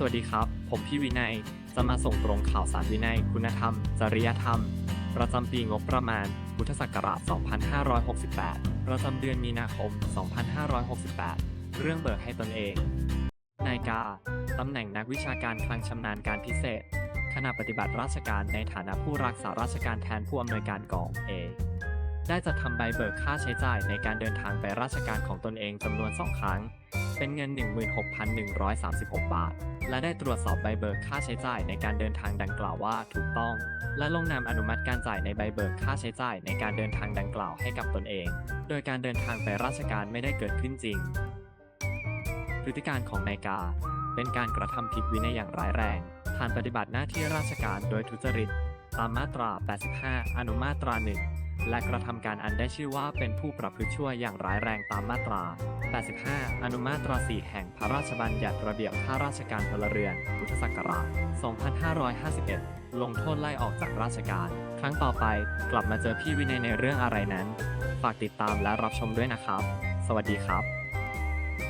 สวัสดีครับ ผมพี่วินัย จะมาส่งตรงข่าวสารวินัย คุณธรรม จริยธรรม ประจำปีงบประมาณ พุทธศักราช 2568 ประจำเดือนมีนาคม 2568 เรื่องเบิกให้ตนเอง นายกา ตำแหน่งนักวิชาการคลังชำนาญการพิเศษ ขณะปฏิบัติราชการในฐานะผู้รักษาราชการแทนผู้อำนวยการกองเอ ได้จัดทำใบเบิกค่าใช้จ่ายในการเดินทางไปราชการของตนเองจำนวน 2 ครั้ง เป็นเงิน 16,136 บาท และได้ตรวจสอบใบเบิกค่าใช้จ่ายในการเดินทางดังกล่าวว่าถูกต้อง และลงนามอนุมัติการจ่ายในใบเบิกค่าใช้จ่ายในการเดินทางดังกล่าวให้กับตนเอง โดยการเดินทางไปราชการไม่ได้เกิดขึ้นจริง พฤติการของนายกา เป็นการกระทำผิดวินัยอย่างร้ายแรงฐานปฏิบัติหน้าที่ราชการโดยทุจริต ตามมาตรา 85 อนุมาตรา 1 และกระทำการอันได้ชื่อว่าเป็นผู้ประพฤติชั่วอย่างร้ายแรงตามมาตรา 85 อนุมาตรา 4 แห่งพระราชบัญญัติระเบียบข้าราชการพลเรือน พุทธศักราช 2551 ลงโทษไล่ออกจากราชการ ครั้งต่อไปกลับมาเจอพี่วินัยในเรื่องอะไรนั้น ฝากติดตามและรับชมด้วยนะครับ สวัสดีครับ